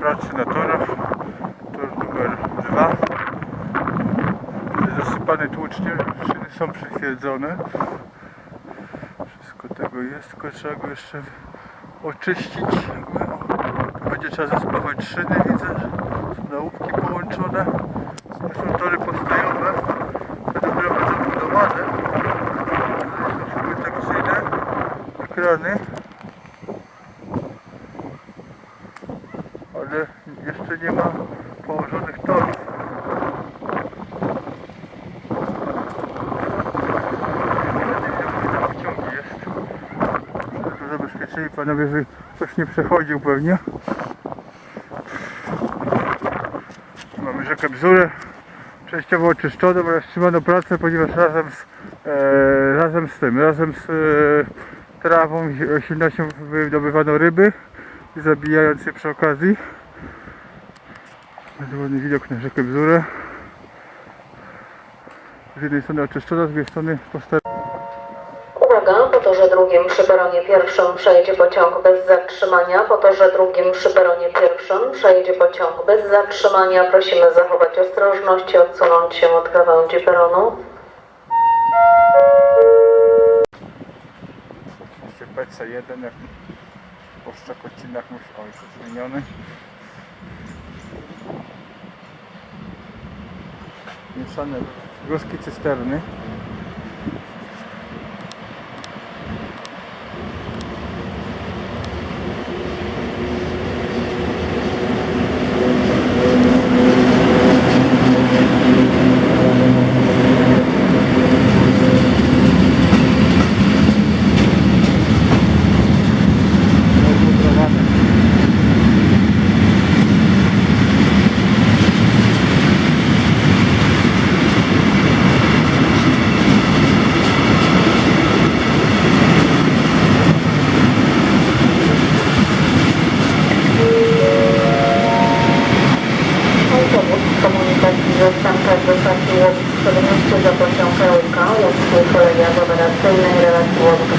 pracy na torach. Tor numer 2. Zasypany tłuczkiem, szyny są przytwierdzone. Wszystko tego jest, tylko trzeba go jeszcze oczyścić. Będzie trzeba zaspawać szyny, widzę, są nałówki połączone. To są tory postojowe, Ale jeszcze nie ma położonych torów. Zabezpieczyli panowie, że ktoś nie przechodził pewnie. Mamy rzekę Bzurę przejściowo oczyszczoną oraz wstrzymano pracę, ponieważ razem z, e, razem z tym, razem z e, trawą i roślinnością wydobywano ryby, zabijając je przy okazji. Bardzo ładny widok na rzekę Bzurę. Z jednej strony oczyszczona, z drugiej strony postawiona. Uwaga, po torze drugim przy peronie pierwszym przejedzie pociąg bez zatrzymania. Po torze drugim przy peronie pierwszym przejedzie pociąg bez zatrzymania. Prosimy zachować ostrożność i odsunąć się od krawędzi peronu. Oczywiście PC1 jak po Szczekocinach musi o jest zmieniony. Мішане, трошки цистерни. Zastępczej do stacji Łowic 17 za pociąg Ełka, Łódzkiej Kolei Aglomeracyjnej relacji Łódź